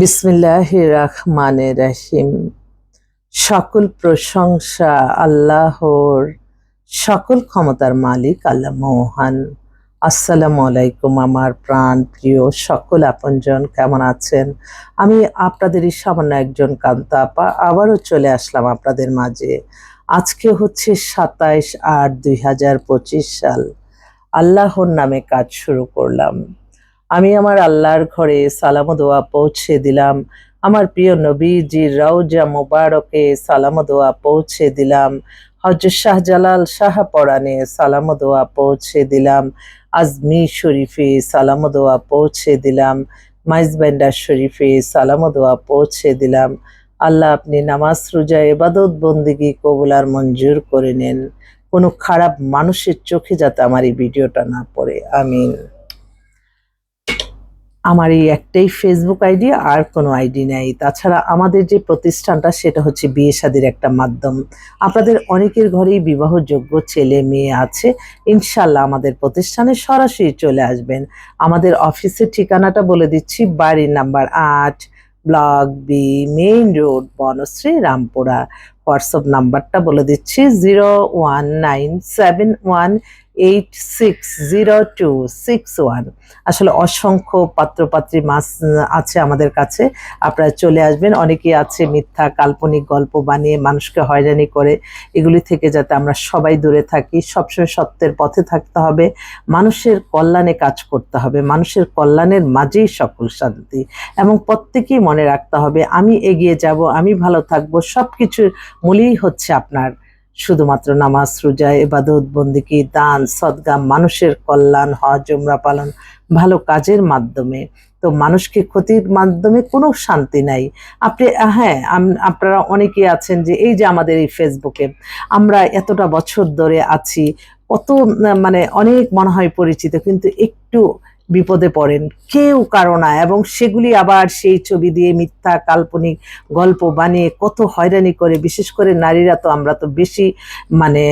বিসমিল্লাহ রহমানের রহিম সকল প্রশংসা আল্লাহর, সকল ক্ষমতার মালিক আল্লাহ মহান। আসসালামু আলাইকুম আমার প্রাণ প্রিয় সকল আপনজন, কেমন আছেন? আমি আপনাদেরই সামান্য একজন কান্তা আপা, আবারও চলে আসলাম আপনাদের মাঝে। আজকে হচ্ছে সাতাইশ আট দুই হাজার পঁচিশ সাল। আল্লাহর নামে কাজ শুরু করলাম। আমি আমার আল্লাহর ঘরে সালাম দোয়া পৌঁছে দিলাম। আমার প্রিয় নবীজির রাউজা মোবারকে সালাম দোয়া পৌঁছে দিলাম। হজরত শাহজালাল শাহ পরাণে সালাম দোয়া পৌঁছে দিলাম। আজমি শরীফে সালাম দোয়া পৌঁছে দিলাম। মাইজবেন্ডার শরীফে সালাম দোয়া পৌঁছে দিলাম। আল্লাহ আপনি নামাজ, রোজা এবাদত বন্দিগি কবুলার মঞ্জুর করে নেন। কোনো খারাপ মানুষের চোখে যাতে আমার এই ভিডিওটা না পড়ে। আমিন। আমার এই একটাই ফেসবুক আইডি আর কোনো আইডি নেই। তাছাড়া আমাদের যে প্রতিষ্ঠানটা, সেটা হচ্ছে বিয়ে শাদির একটা মাধ্যম। আপনাদের অনেকের ঘরেই বিবাহযোগ্য ছেলে মেয়ে আছে। ইনশাল্লাহ আমাদের প্রতিষ্ঠানে সরাসরি চলে আসবেন। আমাদের অফিসের ঠিকানাটা বলে দিচ্ছি, বাড়ির নাম্বার আট, block B main road, Banasree, Rampura. WhatsApp নাম্বারটা বলে দিচ্ছি, zero one nine seven one eight six zero two six one আসলে অসংখ্য পাত্রপাত্রী মাছ আছে আমাদের কাছে। আপনারা চলে আসবেন। অনেকেই আছে মিথ্যা, কাল্পনিক গল্প বানিয়ে মানুষকে হয়রানি করে। এগুলি থেকে যাতে আমরা সবাই দূরে থাকি, সবসময় সত্যের পথে থাকতে হবে। মানুষের কল্যাণে কাজ করতে হবে। মানুষের কল্যাণের মাঝেই সকল শান্তি। এবং প্রত্যেকেই মনে রাখতে হবে, আমি এগিয়ে যাব, আমি ভালো থাকব সব কিছুর মূলেই হচ্ছে আপনার শুধুমাত্র নামাজ, রোজা এবাদত বন্দিকি, দান, সদগা, মানুষের কল্যাণ, হজ, উমরা পালন ভালো কাজের মাধ্যমে। তো মানুষকে ক্ষতির মাধ্যমে কোনো শান্তি নাই। আপনি হ্যাঁ আপনারা অনেকেই আছেন যে এই যে আমাদের এই ফেসবুকে আমরা এতটা বছর ধরে আছি, কত মানে অনেক মনে হয় পরিচিত, কিন্তু একটু বিপদে পড়েন। কেউ কারও না, এবং সেগুলি আবার সেই ছবি দিয়ে মিথ্যা কাল্পনিক গল্প বানিয়ে কত হয়রানি করে, বিশেষ করে নারীরা তো আমরা তো বেশি মানে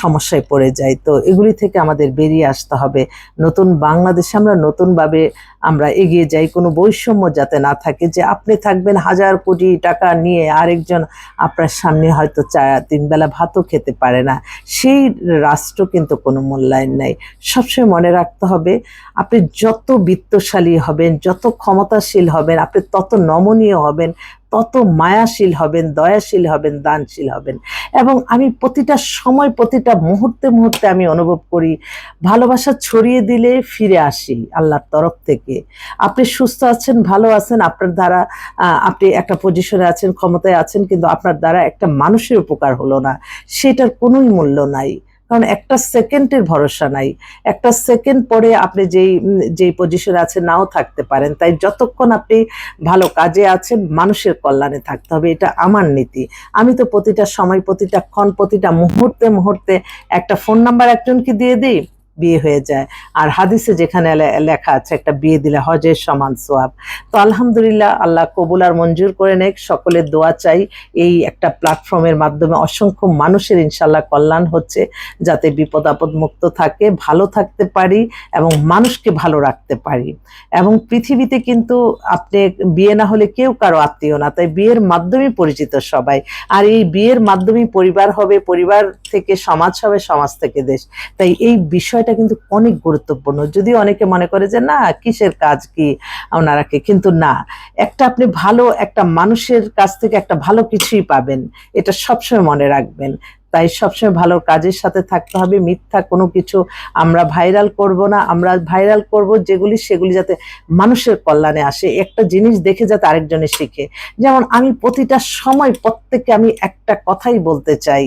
সমস্যায় পড়ে যাই। তো এগুলি থেকে আমাদের বেরিয়ে আসতে হবে। নতুন বাংলাদেশে আমরা নতুনভাবে আমরা এগিয়ে যাই। কোনো বৈষম্য যাতে না থাকে যে আপনি থাকবেন হাজার কোটি টাকা নিয়ে আরেকজন আপনার সামনে হয়তো চা তিনবেলা ভাতও খেতে পারে না। সেই রাষ্ট্র কিন্তু কোনো মূল্যায়ন নাই। সবসময় মনে রাখতে হবে, আপনি যত বিত্তশালী হবেন, যত ক্ষমতাশীল হবেন, আপনি তত নমনীয় হবেন তত মায়াশীল হবেন, দয়াশীল হবেন, দানশীল হবেন। এবং আমি প্রতিটা সময়, প্রতিটা মুহূর্তে মুহূর্তে আমি অনুভব করি, ভালোবাসা ছড়িয়ে দিলে ফিরে আসি আল্লাহর তরফ থেকে। আপনি সুস্থ আছেন, ভালো আছেন, আপনার দ্বারা আপনি একটা পজিশনে আছেন, ক্ষমতায় আছেন, কিন্তু আপনার দ্বারা একটা মানুষের উপকার হলো না। সেটার কোনোই মূল্য নাই। কারণ একটা সেকেন্ডের ভরসা নাই। একটা সেকেন্ড পরে আপনি যেই যেই পজিশনে আছে নাও থাকতে পারেন। তাই যতক্ষণ আপনি ভালো কাজে আছেন, মানুষের কল্যাণে থাকতে হবে, এটা আমার নীতি। আমি তো প্রতিটা সময়, প্রতিটা ক্ষণ, প্রতিটা মুহূর্তে মুহূর্তে একটা ফোন নাম্বার একজনকে দিয়ে দিই। বিয়ে হয়ে যায়। আর হাদিসে যেখানে লেখা আছে, একটা বিয়ে দিলে হজের সমান সোয়াব তো আলহামদুলিল্লাহ আল্লাহ কবুল আর মঞ্জুর করে নেক। সকলের দোয়া চাই এই একটা প্ল্যাটফর্মের মাধ্যমে অসংখ্য মানুষের ইনশাল্লাহ কল্যাণ হচ্ছে, যাতে বিপদ আপদ মুক্ত থাকে, ভালো থাকতে পারি এবং মানুষকে ভালো রাখতে পারি। এবং পৃথিবীতে কিন্তু আপনি বিয়ে না হলে কেউ কারও আত্মীয় না, তাই বিয়ের মাধ্যমে পরিচিত সবাই। আর এই বিয়ের মাধ্যমে পরিবার হবে, পরিবার থেকে সমাজ হবে, সমাজ থেকে দেশ। তাই এই বিষয়টা কিন্তু অনেক গুরুত্বপূর্ণ। যদি অনেকে মনে করে যে, না, কিসের কাজ কি ওনারা কি কিন্তু না। একটা আপনি ভালো একটা মানুষের কাছ থেকে একটা ভালো কিছুই পাবেন, এটা সবসময় মনে রাখবেন। তাই সবসময় ভালো কাজের সাথে থাকতে হবে, মিথ্যা কোনো কিছু আমরা ভাইরাল করব না। আমরা ভাইরাল করব যেগুলি, সেগুলি যাতে মানুষের কল্যাণে আসে। একটা জিনিস দেখে যাতে আরেকজনে শিখে। যেমন আমি প্রতিটা সময় প্রত্যেককে আমি একটা কথাই বলতে চাই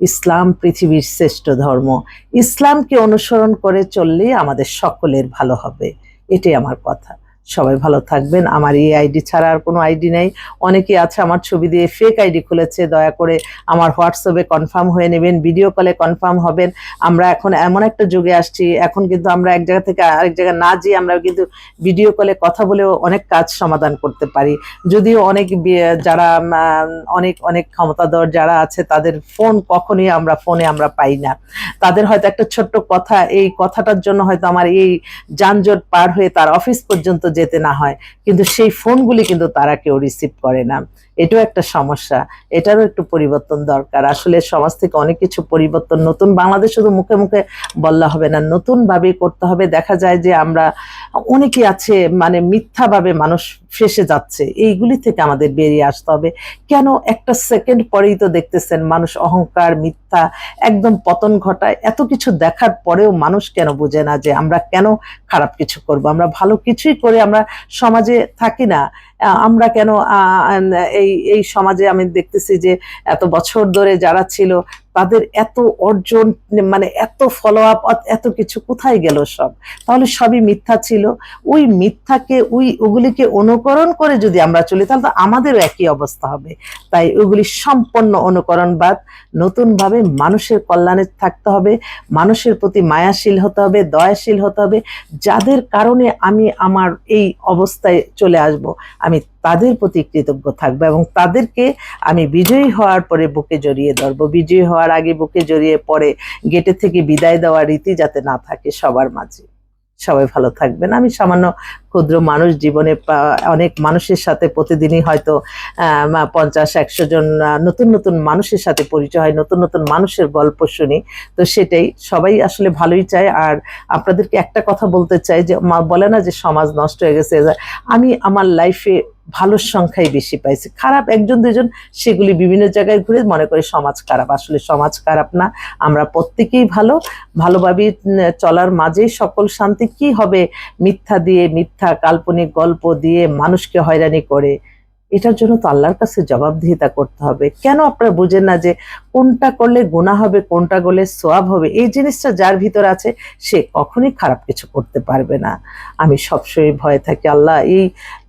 ইসলাম পৃথিবীর শ্রেষ্ঠ ধর্ম। ইসলামকে অনুসরণ করে চললে আমাদের সকলের ভালো হবে। এটাই আমার কথা। সবাই ভালো থাকবেন। আমার এই আইডি ছাড়া আর কোনো আইডি নেই। অনেকে আছে আমার ছবি দিয়ে ফেক আইডি খুলেছে, দয়া করে আমার হোয়াটসঅ্যাপে কনফার্ম হয়ে নেবেন ভিডিও কলে কনফার্ম হবেন। আমরা এখন এমন একটা যুগে আসছি, এখন কিন্তু আমরা এক জায়গা থেকে আরেক জায়গায় না যেয়ে আমরা কিন্তু ভিডিও কলে কথা বলেও অনেক কাজ সমাধান করতে পারি। যদিও অনেক যারা অনেক অনেক ক্ষমতাধর যারা আছে, তাদের ফোন কখনই আমরা ফোনে আমরা পাই না। তাদের হয়তো একটা ছোট্ট কথা, এই কথাটার জন্য হয়তো আমার এই যানজট পার হয়ে তার অফিস পর্যন্ত যেতে না হয়, কিন্তু সেই ফোনগুলি কিন্তু তারা কেউ রিসিভ করে না। এটাও একটা সমস্যা, এটারও একটু পরিবর্তন দরকার। আসলে সমাজ থেকে অনেক কিছু পরিবর্তন নতুন, বাংলাদেশ শুধু মুখে মুখে বললে হবে না নতুন ভাবে করতে হবে। দেখা যায় যে আমরা অনেকে আছে মানে মিথ্যাভাবে মানুষ ফেসে যাচ্ছে। এইগুলি থেকে আমাদের বেরিয়ে আসতে হবে। কেন একটা সেকেন্ড পরেই তো দেখতেছেন মানুষ অহংকার, মিথ্যা, একদম পতন ঘটায়। এত কিছু দেখার পরেও মানুষ কেন বোঝে না যে আমরা কেন খারাপ কিছু করব? আমরা ভালো কিছুই করে আমরা সমাজে থাকি না আমরা কেন এই এই সমাজে আমি দেখতেছি যে এত বছর ধরে যারা ছিল তাদের এত অর্জন মানে এত ফলো আপ এত কিছু কোথায় গেল সব? তাহলে সবই মিথ্যা ছিল। ওই মিথ্যাকে, ওই ওগুলিকে অনুকরণ করে যদি আমরা চলি, তাহলে তো আমাদেরও একই অবস্থা হবে। তাই ওগুলি সম্পূর্ণ অনুকরণবাদ। নতুনভাবে মানুষের কল্যাণে থাকতে হবে। মানুষের প্রতি মায়াশীল হতে হবে, দয়াশীল হতে হবে। যাদের কারণে আমি আমার এই অবস্থায় চলে আসব, আমি তাদের প্রতি কৃতজ্ঞ থাকব এবং তাদেরকে আমি বিজয়ী হওয়ার পরে বুকে জড়িয়ে ধরবো। বিজয়ী হওয়ার আগে বুকে জড়িয়ে পরে গেটে থেকে বিদায় দেওয়ার রীতি যাতে না থাকে সবার মাঝে। সবাই ভালো থাকবেন। আমি সামান্য ক্ষুদ্র মানুষ জীবনে অনেক মানুষের সাথে প্রতিদিনই হয়তো পঞ্চাশ, একশো জন নতুন নতুন মানুষের সাথে পরিচয় হয়, নতুন নতুন মানুষের গল্প শুনি। তো সেটাই সবাই আসলে ভালোই চায়। আর আপনাদেরকে একটা কথা বলতে চাই যে বলে না যে, সমাজ নষ্ট হয়ে গেছে। আমি আমার লাইফে ভালোর সংখ্যাই বেশি পাইছে। খারাপ একজন, দুজন, সেগুলি বিভিন্ন জায়গায় ঘুরে মনে করে সমাজ খারাপ। আসলে সমাজ খারাপ না, আমরা প্রত্যেকেই ভালো। ভালোভাবে চলার মাঝেই সকল শান্তি কি হবে? মিথ্যা দিয়ে মিথ্যা, কাল্পনিক গল্প দিয়ে মানুষকে হয়রানি করে। এটার জন্য তো আল্লাহর কাছে জবাবদিহিতা করতে হবে। কেন আপনারা বুঝেন না যে কোনটা করলে গোনা হবে, কোনটা করলে সোয়াব হবে? এই জিনিসটা যার ভিতর আছে, সে কখনই খারাপ কিছু করতে পারবে না। আমি সবসময় ভয়ে থাকি, আল্লাহ, এই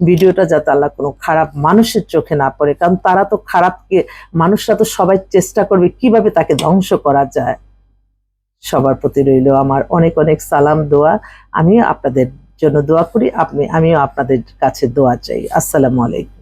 ভিডিওটা যাতে আল্লাহ কোনো খারাপ মানুষের চোখে না পড়ে, কারণ তারা তো খারাপকে, মানুষরা তো সবাই চেষ্টা করবে কীভাবে তাকে ধ্বংস করা যায়। সবার প্রতি রইল আমার অনেক অনেক সালাম, দোয়া। আমিও আপনাদের জন্য দোয়া করি, আপনি, আমিও আপনাদের কাছে দোয়া চাই। আসসালামু আলাইকুম।